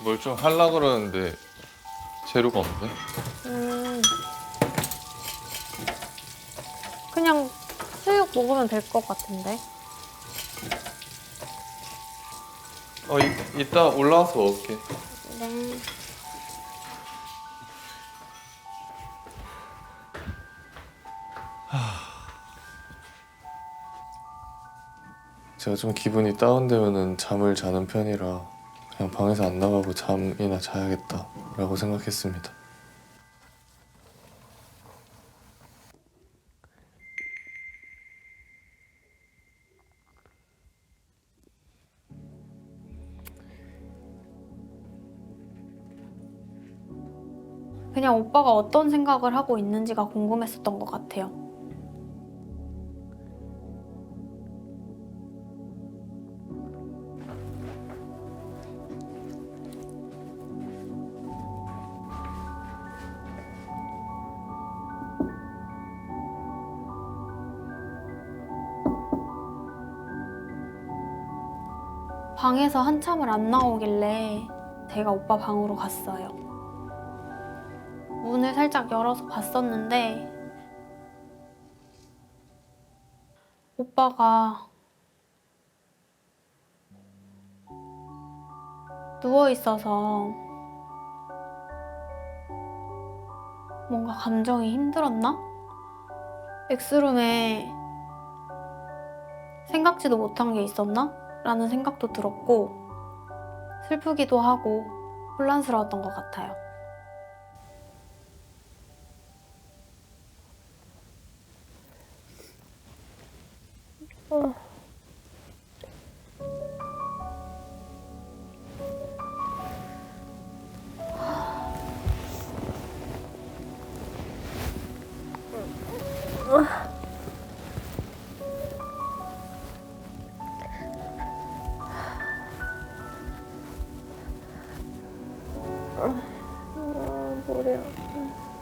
뭘 좀 하려 그러는데 재료가 없네. 음. 그냥 수육 먹으면 될 것 같은데. 어, 이, 이따 올라와서 먹을게. 네. 제가 좀 기분이 다운되면은 잠을 자는 편이라 그냥 방에서 안 나가고 잠이나 자야겠다 라고 생각했습니다. 그냥 오빠가 어떤 생각을 하고 있는지가 궁금했었던 것 같아요. 방에서 한참을 안 나오길래 제가 오빠 방으로 갔어요. 문을 살짝 열어서 봤었는데 오빠가 누워 있어서 뭔가 감정이 힘들었나? 엑스룸에 생각지도 못한 게 있었나? 라는 생각도 들었고 슬프기도 하고 혼란스러웠던 것 같아요. 아, 머리 아파.